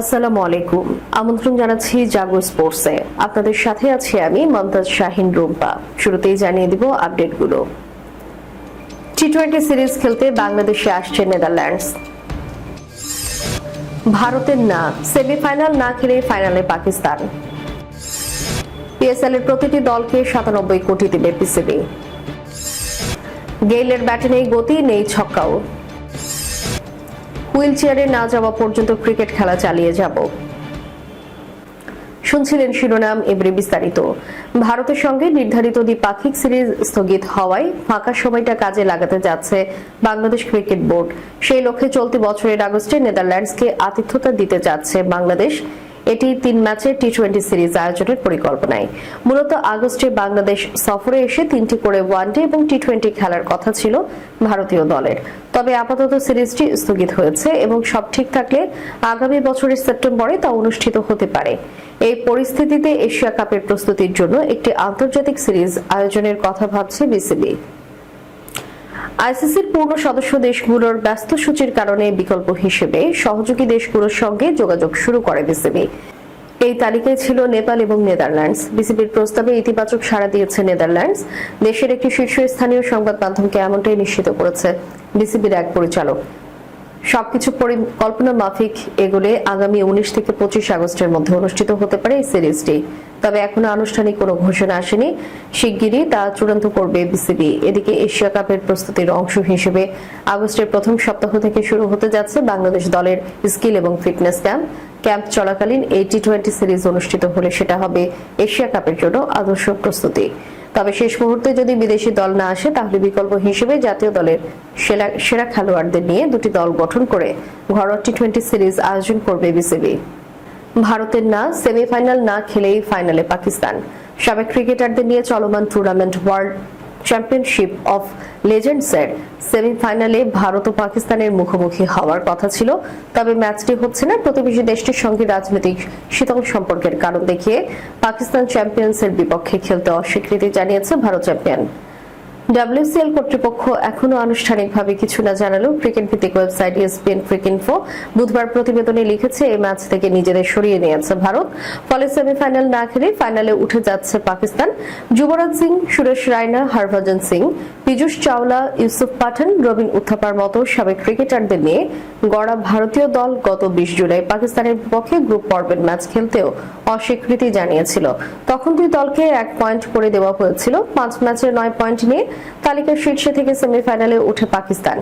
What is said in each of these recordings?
আসসালামু আলাইকুম। আমন্ত্রণ জানাচ্ছি জাগো স্পোর্টসে। আপনাদের সাথে আছি আমি মমতাজ শাহিন রুম্পা। শুরুতেই জানিয়ে দিব আপডেটগুলো। টি টোয়েন্টি সিরিজ খেলতে বাংলাদেশে আসছে নেদারল্যান্ডস। ভারতের না, সেমিফাইনাল না খেলে ফাইনালে পাকিস্তান। পিএসএল এর প্রতিটি দলকে সাতানব্বই কোটি দেবে পিসিবি গেইলের ব্যাটে নেই গতি নেই ছক্কাও। হুইল চেয়ারে না যাওয়া পর্যন্ত ক্রিকেট খেলা চালিয়ে যাব। শুনছিলেন শিরোনাম এবারে বিস্তারিত। ভারতের সঙ্গে নির্ধারিত দ্বিপাক্ষিক সিরিজ স্থগিত হওয়ায় ফাঁকা সময়টা কাজে লাগাতে যাচ্ছে বাংলাদেশ ক্রিকেট বোর্ড। সেই লক্ষ্যে চলতি বছরের আগস্টে নেদারল্যান্ডসকে আতিথ্যতা দিতে যাচ্ছে বাংলাদেশ। এটি তিন ম্যাচের টি টোয়েন্টি সিরিজ আয়োজনের পরিকল্পনায়। মূলত আগস্টে বাংলাদেশ সফরে এসে তিনটি করে ওয়ানডে এবং টি টোয়েন্টি খেলার কথা ছিল ভারতীয় দলের। তবে আপাতত সিরিজটি স্থগিত হয়েছে এবং সব ঠিক থাকলে আগামী বছরের সেপ্টেম্বরে তা অনুষ্ঠিত হতে পারে। এই পরিস্থিতিতে এশিয়া কাপের প্রস্তুতির জন্য একটি আন্তর্জাতিক সিরিজ আয়োজনের কথা ভাবছে বিসিবি। আইসিসির পূর্ণ সদস্য দেশগুলোর ব্যস্ত সূচির কারণে বিকল্প হিসেবে সহযোগী দেশগুলোর সঙ্গে যোগাযোগ শুরু করে বিসিবি। এই তালিকায় ছিল নেপাল এবং নেদারল্যান্ডস। বিসিবির প্রস্তাবে ইতিবাচক সাড়া দিয়েছে নেদারল্যান্ডস। দেশের একটি শীর্ষস্থানীয় সংবাদ মাধ্যমকে এমনটাই নিশ্চিত করেছে বিসিবির এক পরিচালক। সবকিছু পরিকল্পনা মাফিক এগুলে আগামী উনিশ থেকে পঁচিশ আগস্টের মধ্যে অনুষ্ঠিত হতে পারে এই সিরিজটি। তবে এখনও আনুষ্ঠানিক কোনো ঘোষণা আসেনি। শিগগিরই তা চূড়ান্ত করবে বিসিবি। এদিকে এশিয়া কাপের প্রস্তুতির অংশ হিসেবে আগস্টের প্রথম সপ্তাহ থেকে শুরু হতে যাচ্ছে বাংলাদেশ দলের স্কিল এবং ফিটনেস ক্যাম্প। ক্যাম্প চলাকালীন এই টি টোয়েন্টি সিরিজ অনুষ্ঠিত হলে সেটা হবে এশিয়া কাপের জন্য আদর্শ প্রস্তুতি। তবে শেষ মুহূর্তে যদি বিদেশি দল না আসে, তাহলে বিকল্প হিসেবে জাতীয় দলের সেরা খেলোয়াড়দের নিয়ে দুটি দল গঠন করে ঘরোয়া টি টোয়েন্টি সিরিজ আয়োজন করবে বিসিবি। ভারতের না, সেমিফাইনাল না খেলেই ফাইনালে পাকিস্তান। সাবেক ক্রিকেটারদের নিয়ে চলমান টুর্নামেন্ট ওয়ার্ল্ড চ্যাম্পিয়নশিপ অফ লেজেন্ডসের সেমিফাইনালে ভারত ও পাকিস্তানের মুখোমুখি হওয়ার কথা ছিল। তবে ম্যাচটি হচ্ছে না, প্রতিবেশী দেশটির সঙ্গে রাজনৈতিক শীতল সম্পর্কের কারণ দেখিয়ে পাকিস্তান চ্যাম্পিয়ন্সের বিপক্ষে খেলতে অস্বীকৃতি জানিয়েছে ভারত চ্যাম্পিয়ন ডাব্লিউসিএল কর্তৃপক্ষ এখনও আনুষ্ঠানিকভাবে কিছু না জানালেও ক্রিকেট ভিত্তিক ওয়েবসাইট ইএসপিএন ক্রিকইনফো বুধবার প্রতিবেদনে লিখেছে, এই ম্যাচ থেকে নিজেদের সরিয়ে নিয়েছে ভারত। ফলে সেমিফাইনাল না খেলে ফাইনালে উঠে যাচ্ছে পাকিস্তান। যুবরাজ সিং, সুরেশ রায়না, হরভজন সিং, পীযুষ চাওলা, ইউসুফ পাঠান, রবিন উত্থাপার মতো সাবেক ক্রিকেটারদের নিয়ে গড়া ভারতীয় দল গত বিশ জুলাই পাকিস্তানের বিপক্ষে গ্রুপ পর্বের ম্যাচ খেলতেও অস্বীকৃতি জানিয়েছিল। তখন দুই দলকে এক পয়েন্ট করে দেওয়া হয়েছিল। পাঁচ ম্যাচে নয় পয়েন্ট নিয়ে তালিকার শীর্ষে থেকে সেমিফাইনালে উঠে পাকিস্তান।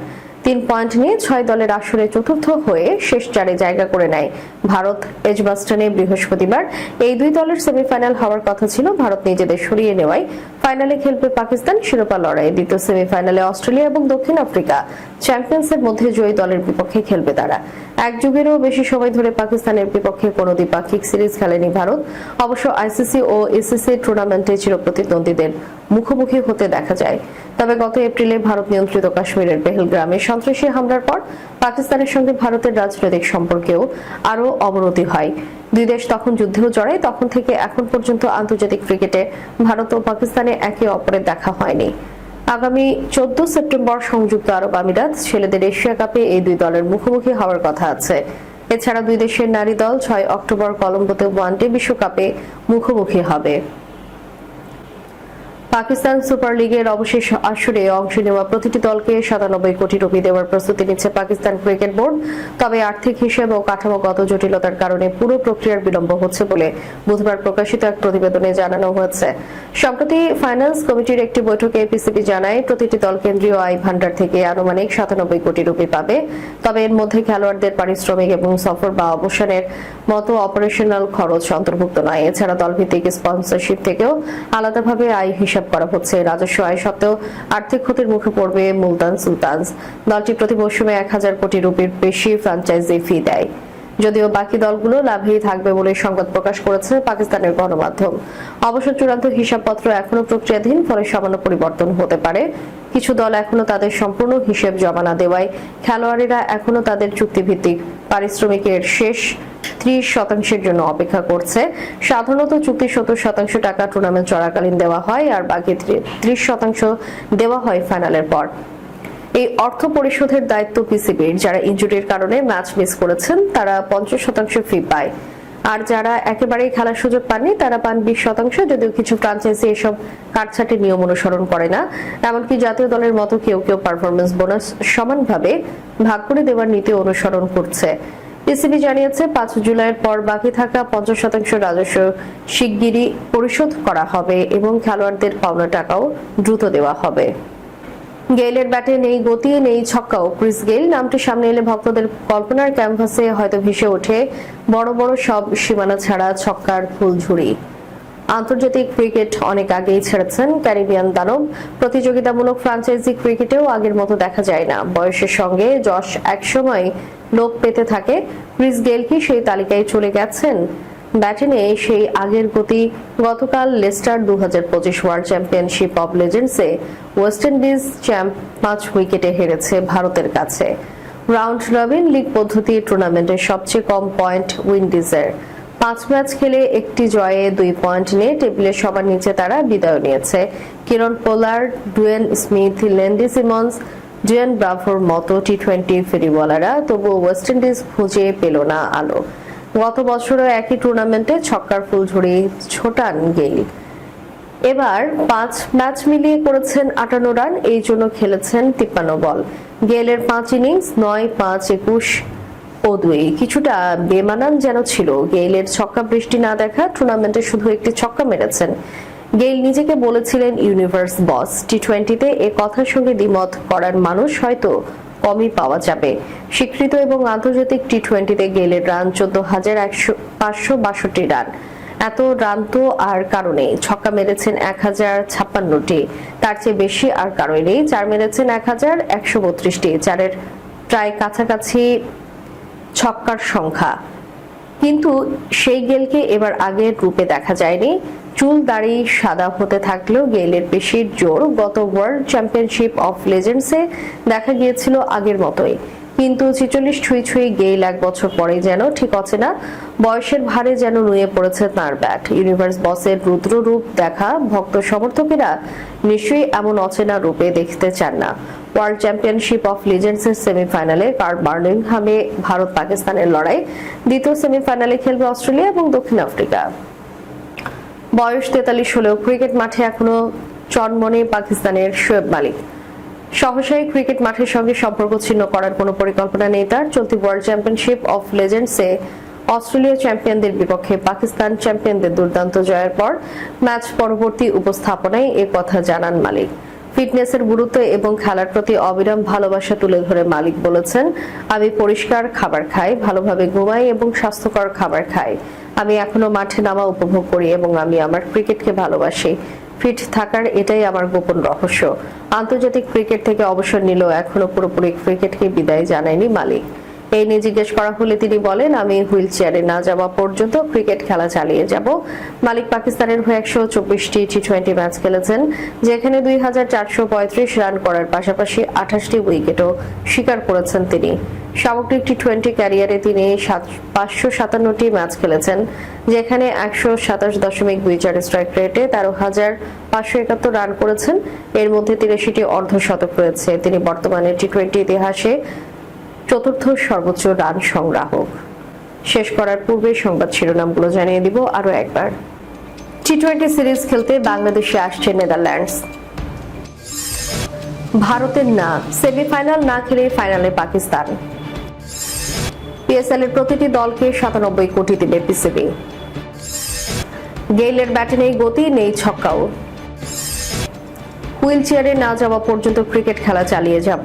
তিন পয়েন্ট নিয়ে ছয় দলের আসরে চতুর্থ হয়ে শেষ চারে জায়গা করে নেয় ভারত। এজবাস্টনে বৃহস্পতিবার এই দুই দলের সেমিফাইনাল হওয়ার কথা ছিল। ভারত নিজেদের সরিয়ে নেওয়ায় ফাইনালে খেলবে পাকিস্তান। শিরোপা লড়াই দ্বিতীয় সেমিফাইনালে অস্ট্রেলিয়া এবং দক্ষিণ আফ্রিকা চ্যাম্পিয়ন্সের মধ্যে জয়ী দলের বিপক্ষে খেলবে তারা। এক যুগেরও বেশি সময় ধরে পাকিস্তানের বিপক্ষে কোনো দ্বিপাক্ষিক সিরিজ খেলেনি ভারত। অবশ্য আইসিসি ও এসিসি টুর্নামেন্টে চিরপ্রতিদ্বন্দ্বীদের মুখোমুখি হতে দেখা যায়। তবে গত এপ্রিলে ভারত নিয়ন্ত্রিত কাশ্মীরের পেহেলগ্রামে সন্ত্রাসী হামলার পর পাকিস্তানের সঙ্গে ভারতের রাজনৈতিক সম্পর্কেও আরও অবনতি হয়। দুই দেশ তখন যুদ্ধেও জড়ায়, তখন থেকে এখন পর্যন্ত আন্তর্জাতিক ক্রিকেটে ভারত ও পাকিস্তানে একে অপরের দেখা হয়নি। আগামী চোদ্দ সেপ্টেম্বর সংযুক্ত আরব আমিরাত, ছেলেদের এশিয়া কাপে এই দুই দলের মুখোমুখি হওয়ার কথা আছে। এছাড়া দুই দেশের নারী দল ছয় অক্টোবর কলম্বোতে ওয়ানডে বিশ্বকাপে মুখোমুখি হবে। পাকিস্তান সুপার লিগের অবশেষ আসরে অংশ নেওয়া প্রতিটি দলকে সাতানব্বই কোটি রুপি দেওয়ার প্রস্তুতি নিচ্ছে পাকিস্তান ক্রিকেট বোর্ড। তবে আর্থিক হিসেব ও কাঠামোগত জটিলতার কারণে পুরো প্রক্রিয়ার বিলম্ব হচ্ছে বলে বুধবার প্রকাশিত এক প্রতিবেদনে জানানো হয়েছে। সম্প্রতি ফাইন্যান্স কমিটির একটি বৈঠকে পিসিবি জানায়, প্রতিটি দল কেন্দ্রীয় আয় ভান্ডার থেকে আনুমানিক সাতানব্বই কোটি রুপি পাবে। তবে এর মধ্যে খেলোয়াড়দের পারিশ্রমিক এবং সফর বা অবসানের মতো অপারেশনাল খরচ অন্তর্ভুক্ত নয়। এছাড়া দলভিত্তিক স্পন্সরশিপ থেকেও আলাদাভাবে আয় হিসাব করা হচ্ছে। রাজস্ব আয় সত্ত্বেও আর্থিক ক্ষতির মুখে পড়বে মুলতান সুলতানস। দলটি প্রতি মৌসুমে এক হাজার কোটি রুপির বেশি ফ্র্যাঞ্চাইজি ফি দেয়। যদিও বাকি দলগুলো লাভেই থাকবে বলে সংবাদ প্রকাশ করেছে পাকিস্তানের গণমাধ্যম। অবশ্য চূড়ান্ত হিসাবপত্র এখনও প্রক্রিয়াধীন, ফলে সামান্য পরিবর্তন হতে পারে। কিছু দল এখনও তাদের সম্পূর্ণ হিসেব জমা না দেওয়ায় খেলোয়াড়েরা এখনও তাদের চুক্তিভিত্তিক পারিশ্রমিকের শেষ ত্রিশ শতাংশের জন্য অপেক্ষা করছে। সাধারণত চুক্তি সত্তর শতাংশ টাকা টুর্নামেন্ট চলাকালীন দেওয়া হয় আর বাকি ত্রিশ শতাংশ দেওয়া হয় ফাইনালের পর। এই অর্থ পরিশোধের দায়িত্ব পিসিবির যারা ইনজুরির কারণে ম্যাচ মিস করেছেন, তারা পঞ্চাশ শতাংশ ফি পায়। আর যারা একেবারেই খেলার সুযোগ পাননি, তারা পান বিশ শতাংশ। যদিও কিছু ফ্রাঞ্চাইজি এসব কাটছাটে নিয়ম অনুসরণ করে না। এমনকি জাতীয় দলের মতো কেউ কেউ পারফরমেন্স বোনাস সমানভাবে ভাগ করে দেওয়ার নীতি অনুসরণ করছে। পিসিবি জানিয়েছে, পাঁচ জুলাইয়ের পর বাকি থাকা পঞ্চাশ শতাংশ রাজস্ব শিগগিরই পরিশোধ করা হবে এবং খেলোয়াড়দের পাওনা টাকাও দ্রুত দেওয়া হবে। গেইলের ব্যাটে নেই গতি, নেই ছক্কাও। ক্রিস গেইল নামটি সামনে এলে ভক্তদের কল্পনার ক্যানভাসে হয়তো ভেসে ওঠে। বড় বড় সব সীমানা ছাড়া ছক্কার ফুলঝুরি। আন্তর্জাতিক ক্রিকেট অনেক আগেই ছেড়েছেন ক্যারিবিয়ান দানব। প্রতিযোগিতামূলক ফ্রাঞ্চাইজি ক্রিকেটেও আগের মতো দেখা যায় না। বয়সের সঙ্গে যশ একসময় লোক পেতে থাকে। ক্রিস গেল কি সেই তালিকায় চলে গেছেন? ব্যাটিংয়ে সেই আগের গতি। গতকাল লেস্টার দু ওয়ার্ল্ড চ্যাম্পিয়নশিপ অব লেজেন্ডসে ওয়েস্ট ইন্ডিজ চ্যাম্প পাঁচ উইকেটে হেরেছে ভারতের কাছে। রাউন্ড রবিন লিগ পদ্ধতি টুর্নামেন্টের সবচেয়ে কম পয়েন্ট উইন্ডিজের। পাঁচ ম্যাচ খেলে একটি জয়ে দুই পয়েন্ট নিয়ে টেবিলের সবার নিচে তারা বিদায় নিয়েছে। Kieron Pollard, Dwayne Smith Lendl Simmons, Dwayne ব্রাভোর মতো টি টোয়েন্টি ফেরিওয়ালারা তবুও ওয়েস্ট ইন্ডিজ খুঁজে পেল না আলো। গত বছরও একই টুর্নামেন্টে ছক্কার ফুলঝুরি ছোটান গেইল। এবার পাঁচ ম্যাচ মিলিয়ে করেছেন আটান্ন রান, এই জন্য খেলেছেন তিপ্পান্ন বল। গেলের পাঁচ ইনিংস, নয়, পাঁচ, একুশ ও দুই। কিছুটা বেমানান যেন ছিল, গেইলের ছক্কা বৃষ্টি না দেখা টুর্নামেন্টে শুধু একটি ছক্কা মেরেছেন। গেইল নিজেকে বলেছিলেন ইউনিভার্স বস। টি টোয়েন্টিতে এ কথার সঙ্গে দ্বিমত করার মানুষ হয়তো কমই পাওয়া যাবে। স্বীকৃত এবং আন্তর্জাতিক টি টোয়েন্টিতে গেইলের রান চোদ্দ হাজার একশো পাঁচশো বাষট্টি রান। এত রান তো আর কারণে ছক্কা মেরেছেন এক হাজার ছাপ্পান্নটি। তার চেয়ে বেশি আর কারোই নেই। চার মেরেছেন এক হাজার একশো বত্রিশটি। চারের প্রায় কাছাকাছি ছক্কার সংখ্যা। কিন্তু সেই গেলকে এবার আগের রূপে দেখা যায়নি। চুল দাড়ি সাদা হতে থাকলেও গেইলের পেশির জোর গত ওয়ার্ল্ড চ্যাম্পিয়নশিপ অফ লেজেন্ডসে দেখা গিয়েছিল আগের মতোই। কিন্তু ছিচল্লিশ ছুঁই ছুঁই গেইল এক বছর পরে যেন ঠিক অচেনা, বয়সের ভারে যেন নুয়ে পড়েছে তার ব্যাট। ইউনিভার্স বসের রুদ্র রূপ দেখা ভক্ত সমর্থকেরা নিশ্চয়ই এমন অচেনা রূপে দেখতে চান না। ওয়ার্ল্ড চ্যাম্পিয়নশিপ অফ লিজেন্ডসের সেমিফাইনালে কার বার্মিংহামে ভারত পাকিস্তানের লড়াই, দ্বিতীয় সেমিফাইনালে খেলবে অস্ট্রেলিয়া এবং দক্ষিণ আফ্রিকা। বয়স তেতাল্লিশ হলেও ক্রিকেট মাঠে এখনও চনমনে পাকিস্তানের শোয়েব মালিক। সহসায় ক্রিকেট মাঠের সঙ্গে সম্পর্ক ছিন্ন করার কোনো পরিকল্পনা নেই তার। চলতি ওয়ার্ল্ড চ্যাম্পিয়নশিপ অফ লেজেন্ডসে অস্ট্রেলিয়া চ্যাম্পিয়নদের বিপক্ষে পাকিস্তান চ্যাম্পিয়নদের দুর্দান্ত জয়ের পর ম্যাচ পরবর্তী উপস্থাপনায় এ কথা জানান মালিক। ফিটনেসের গুরুত্ব এবং খেলার প্রতি অবিরাম ভালোবাসা তুলে ধরে মালিক বলেছেন, আমি পরিষ্কার খাবার খাই, ভালোভাবে ঘুমাই এবং স্বাস্থ্যকর খাবার খাই। আমি এখনও মাঠে নামা উপভোগ করি এবং আমি আমার ক্রিকেটকে ভালোবাসি। ফিট থাকার এটাই আমার গোপন রহস্য। আন্তর্জাতিক ক্রিকেট থেকে অবসর নিলেও এখনও পুরোপুরি ক্রিকেটকে বিদায় জানায়নি মালিক। এই নিয়ে জিজ্ঞেস করা হলে তিনি বলেন, আমি হুইল চেয়ারে না যাওয়া পর্যন্ত ক্রিকেট খেলা চালিয়ে যাব। মালিক পাকিস্তানের হয়ে একশো চব্বিশটি টি টোয়েন্টি ম্যাচ খেলেছেন, যেখানে দুই হাজার চারশো পঁয়ত্রিশ রান করার পাশাপাশি আঠাশটি উইকেটও শিকার করেছেন তিনি। সামগ্রিক টি টোয়েন্টি ক্যারিয়ারে তিনি পাঁচশো সাতান্নটি ম্যাচ খেলেছেন, যেখানে একশো সাতাশ দশমিক দুই চার স্ট্রাইক রেটে তেরো হাজার পাঁচশো একাত্তর রান করেছেন। এর মধ্যে তিরাশিটি অর্ধশতক রয়েছে। তিনি বর্তমানে টি টোয়েন্টি ইতিহাসে চতুর্থ সর্বোচ্চ রান সংগ্রাহক। শেষ করার পূর্বে সংবাদ শিরোনামগুলো জানিয়ে দিব আরও একবার। টি টোয়েন্টি সিরিজ খেলতে বাংলাদেশে আসছে নেদারল্যান্ডস। ভারতের না, সেমিফাইনাল না খেলে ফাইনালে পাকিস্তান। পিএসএল এর প্রতিটি দলকে সাতানব্বই কোটি দেবে পিসিবি গেইলের ব্যাটে নেই গতি, নেই ছক্কাও। হুইল চেয়ারে না যাওয়া পর্যন্ত ক্রিকেট খেলা চালিয়ে যাব।